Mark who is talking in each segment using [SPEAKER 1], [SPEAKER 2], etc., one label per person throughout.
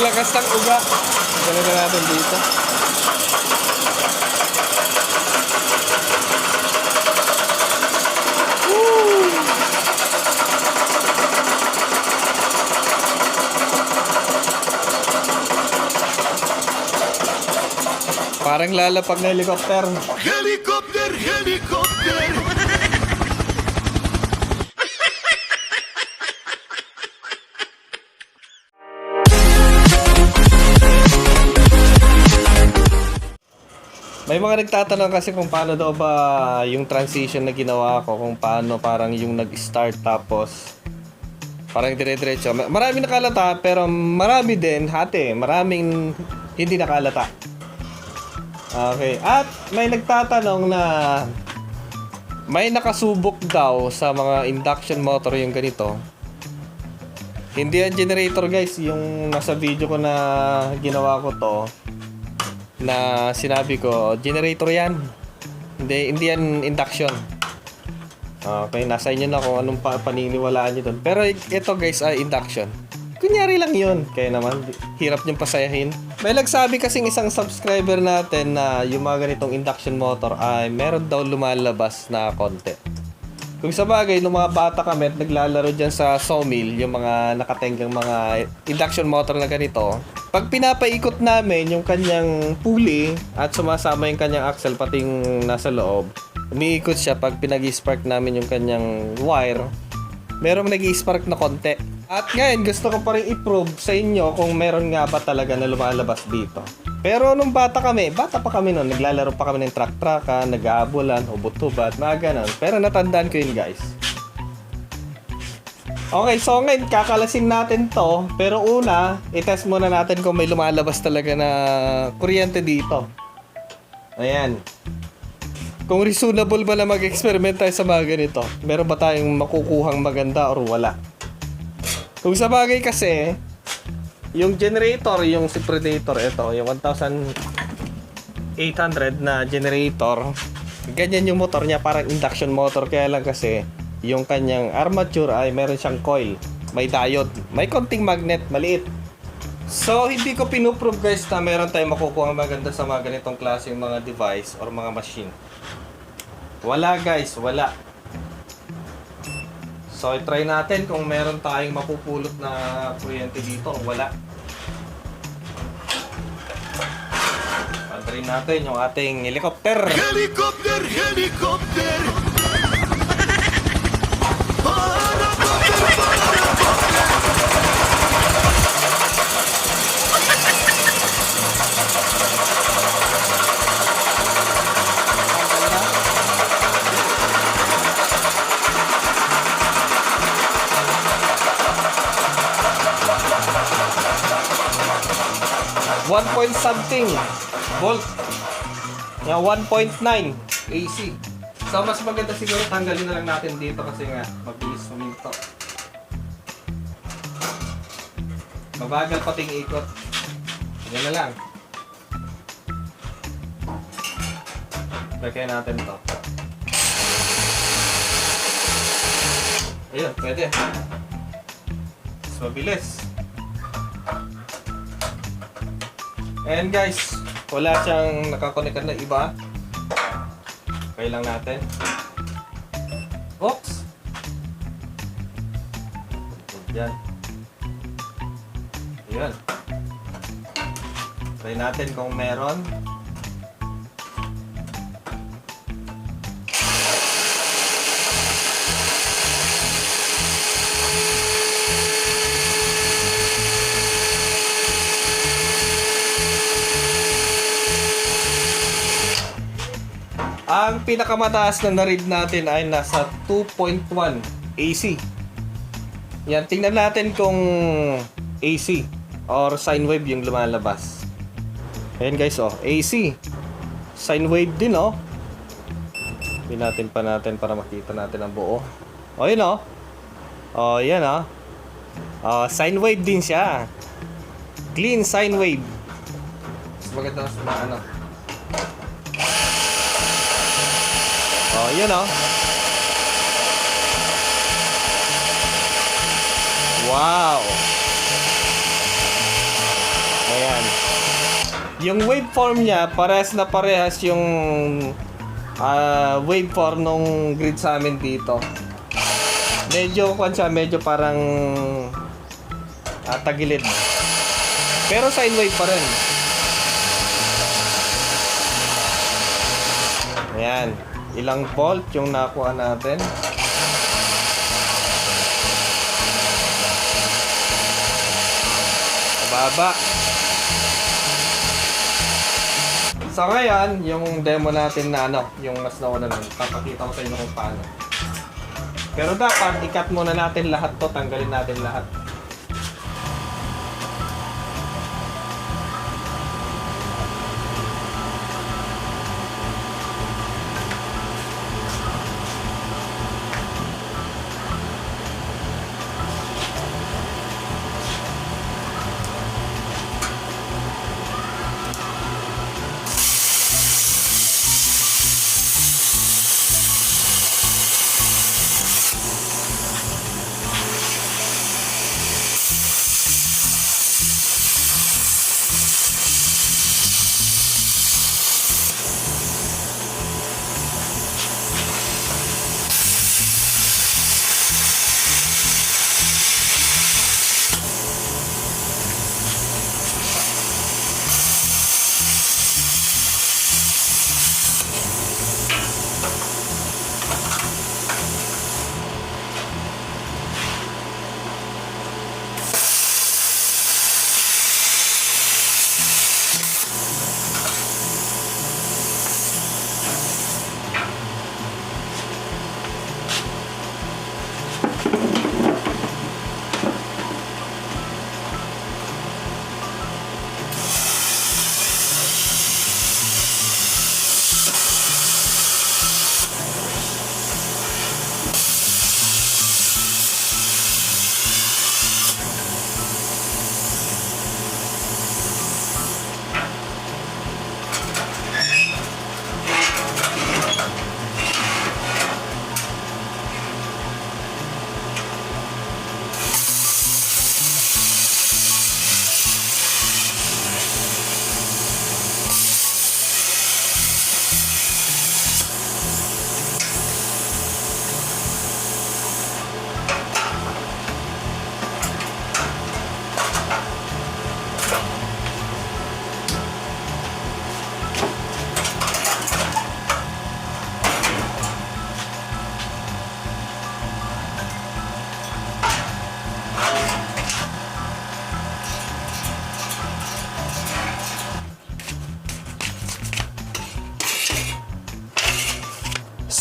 [SPEAKER 1] Paglakas ng uga. Na natin dito. Parang lalapag na helicopter.
[SPEAKER 2] Helicopter, helicopter.
[SPEAKER 1] Mga nagtatanong kasi kung paano daw ba yung transition na ginawa ko, kung paano parang yung nag-start tapos parang dire-diretso. Ma- Marami nakalata pero marami din, hati, maraming hindi nakalata. Okay, at may nagtatanong na may nakasubok daw sa mga induction motor yung ganito. Hindi yan generator guys, yung nasa video ko na ginawa ko to na sinabi ko, generator yan. Hindi, hindi yan induction. Okay, nasa inyo na kung anong pa paniniwalaan nyo doon. Pero ito guys, ay induction. Kunyari lang yun. Kaya naman, hirap niyong pasayahin. May nagsabi kasing isang subscriber natin na yung mga ganitong induction motor ay meron daw lumalabas na konti. Kung sa bagay, nung mga bata kami at naglalaro dyan sa sawmill, yung mga nakatenggang mga induction motor na ganito, pag pinapaikot namin yung kanyang pulley at sumasama yung kanyang axle pati yung nasa loob, umiikot siya pag pinag-spark namin yung kanyang wire, merong nag-spark na konti. At ngayon, gusto ko pa rin i-prove sa inyo kung meron nga ba talaga na lumalabas dito. Pero nung bata kami, bata pa kami noon, naglalaro pa kami ng truck-truckan, nag-aabulan, hubot-hubad, mga ganon. Pero natandaan ko yun guys. Okay, so ngayon kakalasin natin to. Pero una, itest muna natin kung may lumalabas talaga na kuryente dito. Ayan. Kung reasonable ba na mag-experiment tayo sa mga ganito? Meron ba tayong makukuhang maganda or wala? Kung sa bagay kasi, yung generator, yung si Predator, ito, yung 1,800 na generator, ganyan yung motor niya, parang induction motor. Kaya lang kasi, yung kanyang armature ay meron siyang coil. May diode. May konting magnet, maliit. So, hindi ko pinuprove guys na meron tayong makukuha maganda sa mga ganitong klaseng mga device or mga machine. Wala guys, wala. So, try natin kung meron tayong mapupulot na kuryente dito. Wala. Pantarin natin yung ating helicopter.
[SPEAKER 2] Helicopter, helicopter.
[SPEAKER 1] 1 point something volt. Yan, 1.9 AC. So, mas maganda siguro tanggalin na lang natin dito kasi nga mabilis suminto. Mabagal pating ikot. Yan na lang. Lagyan natin to. Ayun, pwede. Mas mabilis. And guys, wala siyang nakakonect na iba. Okay lang natin. Oops! Yan. Ayan. Try natin kung meron. Ang pinakamataas na na-read natin ay nasa 2.1 AC. Yan, tingnan natin kung AC or sine wave yung lumalabas. Ayan guys, oh, AC. Sine wave din, oh. Hindi pa natin para makita natin ang buo. Oh, yun, oh. Oh, yan, oh. Oh, sine wave din siya. Clean sine wave. Mas maganda mas ano. Oh, yun oh. Wow. Ayan. Yung waveform niya, parehas na parehas yung ah, waveform nung grid sa amin dito. Medyo, kwan siya, medyo parang ah, tagilid. Pero sine wave pa rin. Ayan. Ilang volt yung nakuha natin. Baba. So ngayon, yung demo natin na ano, yung mas nauna lang, papakita ko sa inyo kung paano. Pero dapat, i-cut muna natin lahat to, tanggalin natin lahat.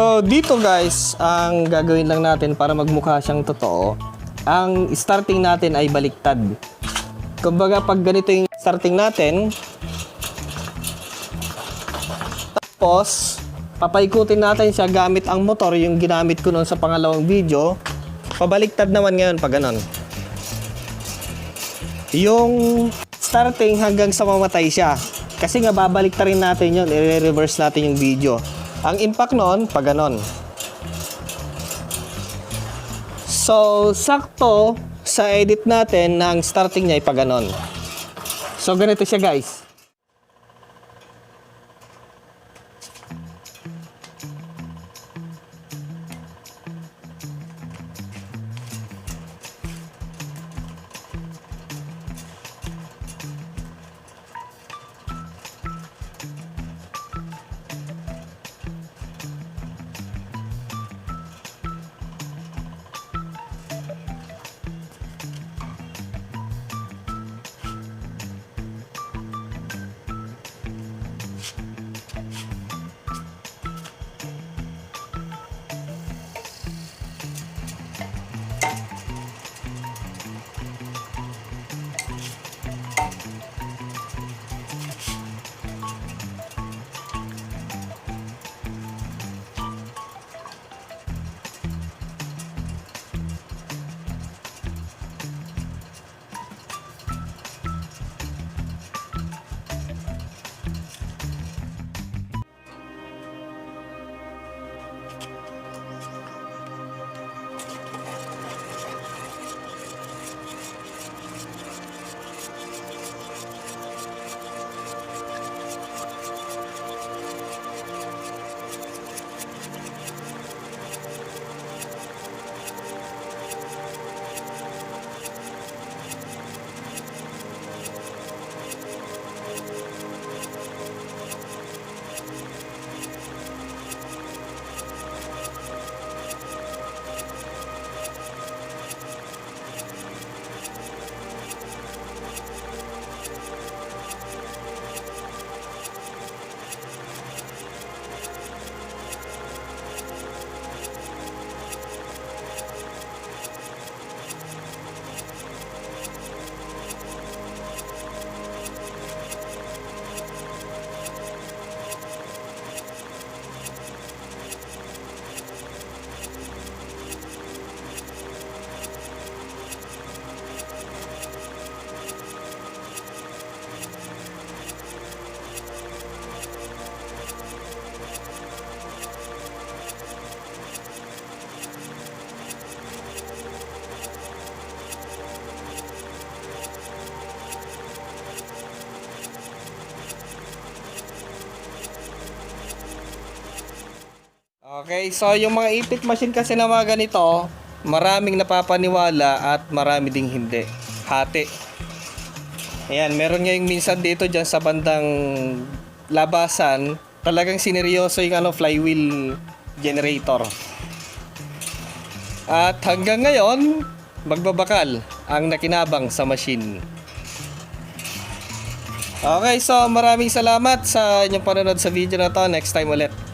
[SPEAKER 1] So dito guys, ang gagawin lang natin para magmukha siyang totoo, ang starting natin ay baliktad. Kumbaga pag ganito yung starting natin, tapos papaikutin natin siya gamit ang motor, yung ginamit ko noon sa pangalawang video, pabaliktad naman ngayon pag ganon. Yung starting hanggang sa mamatay siya. Kasi nga babalik rin natin yun, i-reverse natin yung video. Ang impact noon, pag ganon. So, sakto sa edit natin na ang starting niya ay pag ganon. So, ganito siya guys. Okay, so yung mga ipit machine kasi na mga ganito, maraming napapaniwala at marami ding hindi. Hati. Ayan, meron ngayong minsan dito dyan sa bandang labasan, talagang sineryoso yung ano, flywheel generator. At hanggang ngayon, magbabakal ang nakinabang sa machine. Okay, so maraming salamat sa inyong panonood sa video na to. Next time ulit.